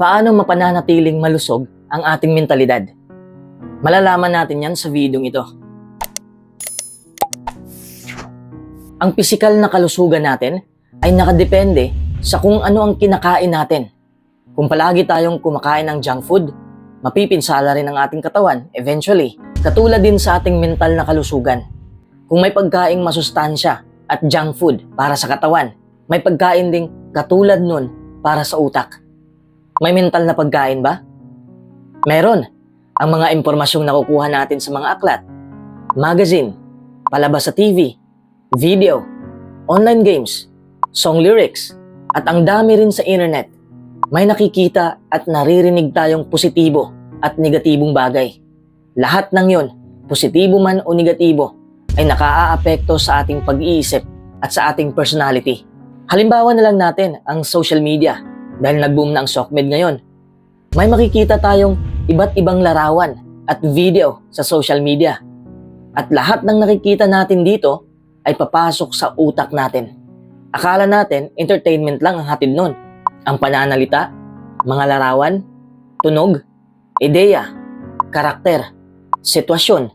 Paano mapananatiling malusog ang ating mentalidad? Malalaman natin yan sa videong ito. Ang pisikal na kalusugan natin ay nakadepende sa kung ano ang kinakain natin. Kung palagi tayong kumakain ng junk food, mapipinsala rin ang ating katawan eventually. Katulad din sa ating mental na kalusugan. Kung may pagkaing masustansya at junk food para sa katawan, may pagkain ding katulad nun para sa utak. May mental na pagkain ba? Meron. Ang mga impormasyong nakukuha natin sa mga aklat, magazine, palabas sa TV, video, online games, song lyrics, at ang dami rin sa internet. May nakikita at naririnig tayong positibo at negatibong bagay. Lahat ng yon, positibo man o negatibo, ay nakaaapekto sa ating pag-iisip at sa ating personality. Halimbawa na lang natin ang social media dahil nag-boom na ang SOCMED ngayon. May makikita tayong iba't ibang larawan at video sa social media. At lahat ng nakikita natin dito ay papasok sa utak natin. Akala natin entertainment lang ang hatid nun. Ang pananalita, mga larawan, tunog, ideya, karakter, sitwasyon,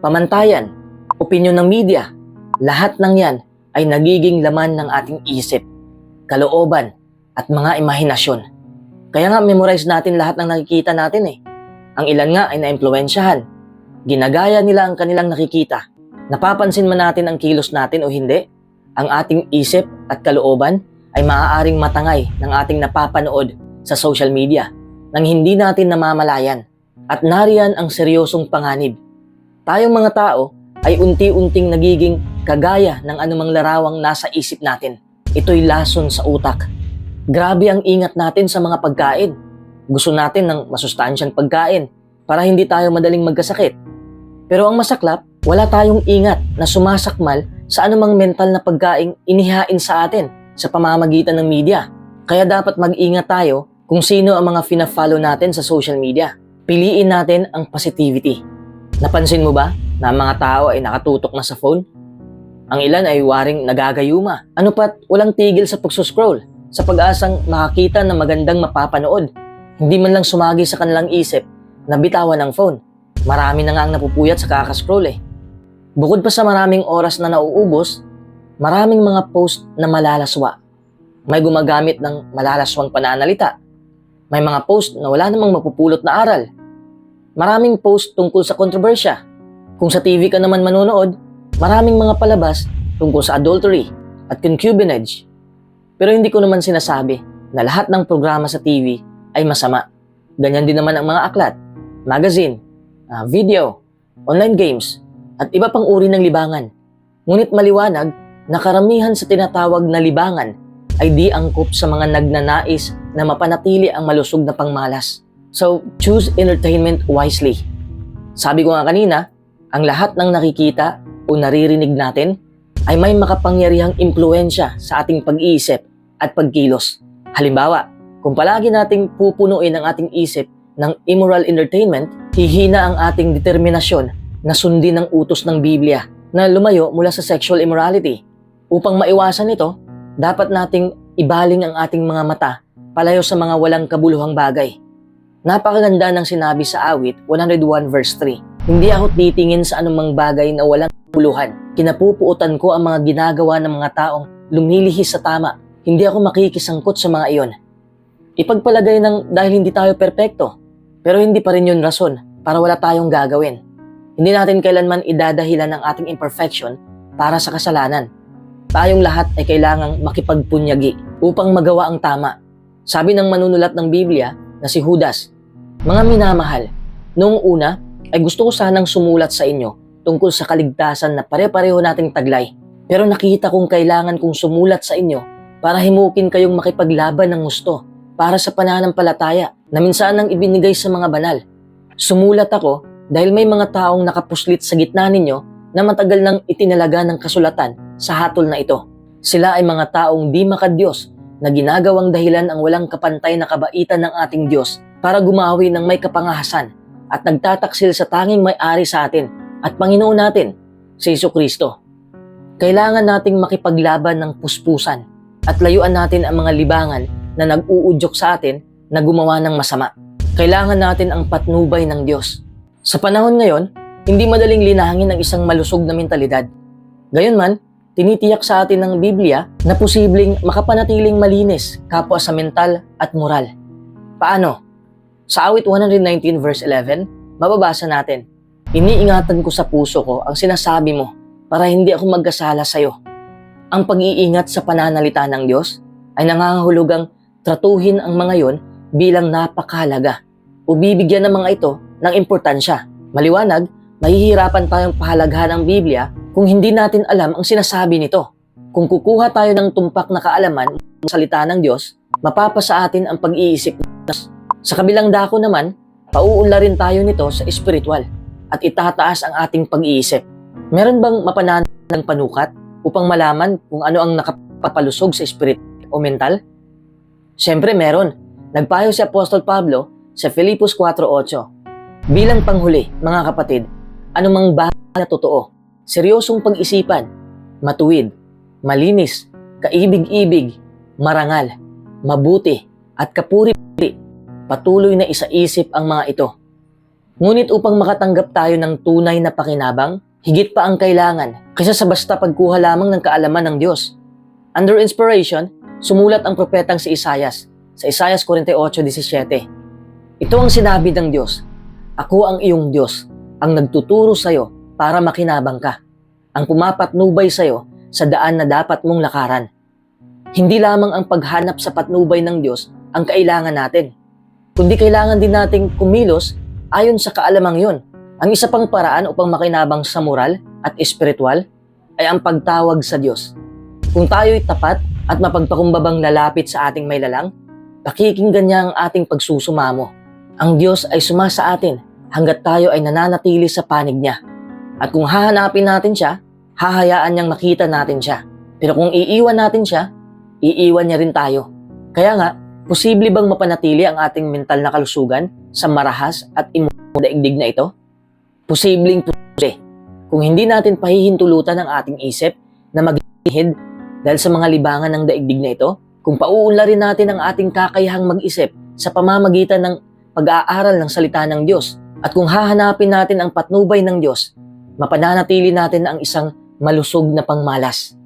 pamantayan, opinyon ng media, lahat ng yan ay nagiging laman ng ating isip, kalooban, at mga imahinasyon. Kaya nga memorize natin lahat ng nakikita natin eh. Ang ilan nga ay naimpluwensyahan. Ginagaya nila ang kanilang nakikita. Napapansin man natin ang kilos natin o hindi, ang ating isip at kalooban ay maaaring matangay ng ating napapanood sa social media nang hindi natin namamalayan. At nariyan ang seryosong panganib. Tayong mga tao ay unti-unting nagiging kagaya ng anumang larawang nasa isip natin. Ito'y lason sa utak. Grabe ang ingat natin sa mga pagkain. Gusto natin ng masustansyang pagkain para hindi tayo madaling magkasakit. Pero ang masaklap, wala tayong ingat na sumasakmal sa anumang mental na pagkaing inihain sa atin sa pamamagitan ng media. Kaya dapat mag-ingat tayo kung sino ang mga fina-follow natin sa social media. Piliin natin ang positivity. Napansin mo ba na ang mga tao ay nakatutok na sa phone? Ang ilan ay waring nagagayuma. Ano pat walang tigil sa pagsuscroll sa pag-asang makakita ng magandang mapapanood. Hindi man lang sumagi sa kanilang isip na bitawan ng phone. Marami na nga ang napupuyat sa kakascroll eh. Bukod pa sa maraming oras na nauubos, maraming mga post na malalaswa. May gumagamit ng malalaswang pananalita. May mga post na wala namang mapupulot na aral. Maraming post tungkol sa kontrobersya. Kung sa TV ka naman manonood, maraming mga palabas tungkol sa adultery at concubinage. Pero hindi ko naman sinasabi na lahat ng programa sa TV ay masama. Ganyan din naman ang mga aklat, magazine, ah, video, online games, at iba pang uri ng libangan. Ngunit maliwanag na karamihan sa tinatawag na libangan ay di angkop sa mga nagnanais na mapanatili ang malusog na pangmalas. So, choose entertainment wisely. Sabi ko nga kanina, ang lahat ng nakikita o naririnig natin ay may makapangyarihang impluensya sa ating pag-iisip at pagkilos. Halimbawa, kung palagi nating pupunuin ang ating isip ng immoral entertainment, hihina ang ating determinasyon na sundin ang utos ng Biblia na lumayo mula sa sexual immorality. Upang maiwasan ito, dapat nating ibaling ang ating mga mata palayo sa mga walang kabuluhang bagay. Napakaganda ng sinabi sa awit 101 verse 3. Hindi ako titingin sa anumang bagay na walang kabuluhan. Kinapupuutan ko ang mga ginagawa ng mga taong lumilihis sa tama. Hindi ako makikisangkot sa mga iyon. Ipagpalagay ng dahil hindi tayo perpekto, pero hindi pa rin yun rason para wala tayong gagawin. Hindi natin kailanman idadahilan ng ating imperfection para sa kasalanan. Tayong lahat ay kailangang makipagpunyagi upang magawa ang tama. Sabi ng manunulat ng Biblia na si Judas, Mga minamahal, noong una ay gusto ko sanang sumulat sa inyo tungkol sa kaligtasan na pare-pareho nating taglay. Pero nakita kong kailangan kong sumulat sa inyo para himukin kayong makipaglaban ng gusto para sa pananampalataya na minsan ang ibinigay sa mga banal. Sumulat ako dahil may mga taong nakapuslit sa gitna ninyo na matagal nang itinalaga ng kasulatan sa hatol na ito. Sila ay mga taong di makadiyos na ginagawang dahilan ang walang kapantay na kabaitan ng ating Diyos para gumawi ng may kapangahasan at nagtataksil sa tanging may-ari sa atin at Panginoon natin, si Iso Kristo. Kailangan nating makipaglaban ng puspusan at layuan natin ang mga libangan na nag-uudyok sa atin na gumawa ng masama. Kailangan natin ang patnubay ng Diyos. Sa panahon ngayon, hindi madaling linangin ang isang malusog na mentalidad. Gayunman, tinitiyak sa atin ng Biblia na posibleng makapanatiling malinis kapwa sa mental at moral. Paano? Sa awit 119 verse 11, mababasa natin, Iniingatan ko sa puso ko ang sinasabi mo para hindi ako magkasala sa iyo. Ang pag-iingat sa pananalita ng Diyos ay nangangahulugang tratuhin ang mga yon bilang napakahalaga o bibigyan ng mga ito ng importansya. Maliwanag, mahihirapan tayong pahalagahan ang Biblia kung hindi natin alam ang sinasabi nito. Kung kukuha tayo ng tumpak na kaalaman ng salita ng Diyos, mapapasa atin ang pag-iisip ng Diyos. Sa kabilang dako naman, pauunlarin tayo nito sa espiritual at itataas ang ating pag-iisip. Meron bang mapananang ng panukat upang malaman kung ano ang nakapapalusog sa spirit o mental? Siyempre meron. Nagpayo si Apostol Pablo sa Filipos 4.8. Bilang panghuli, mga kapatid, anumang bagay na totoo, seryosong pag-isipan, matuwid, malinis, kaibig-ibig, marangal, mabuti, at kapuri-puri, patuloy na isaisip ang mga ito. Ngunit upang makatanggap tayo ng tunay na pakinabang, higit pa ang kailangan kaysa sa basta pagkuha lamang ng kaalaman ng Diyos. Under inspiration, sumulat ang propetang si Isayas sa Isayas 48.17. Ito ang sinabi ng Diyos, Ako ang iyong Diyos, ang nagtuturo sa iyo para makinabang ka, ang pumapatnubay sa iyo sa daan na dapat mong lakaran. Hindi lamang ang paghanap sa patnubay ng Diyos ang kailangan natin, kundi kailangan din nating kumilos ayon sa kaalamang yun. Ang isa pang paraan upang makinabang sa moral at espiritual ay ang pagtawag sa Diyos. Kung tayo'y tapat at mapagpakumbabang lalapit sa ating may lalang, pakikinggan niya ang ating pagsusumamo. Ang Diyos ay suma sa atin hanggat tayo ay nananatili sa panig niya. At kung hahanapin natin siya, hahayaan niyang makita natin siya. Pero kung iiwan natin siya, iiwan niya rin tayo. Kaya nga, posible bang mapanatili ang ating mental na kalusugan sa marahas at imong daigdig na ito? Posibleng posible. Kung hindi natin pahihintulutan ang ating isip na maghihid dahil sa mga libangan ng daigdig na ito, kung pauunlarin natin ang ating kakayahang mag-isip sa pamamagitan ng pag-aaral ng salita ng Diyos, at kung hahanapin natin ang patnubay ng Diyos, mapananatili natin ang isang malusog na pangmalas.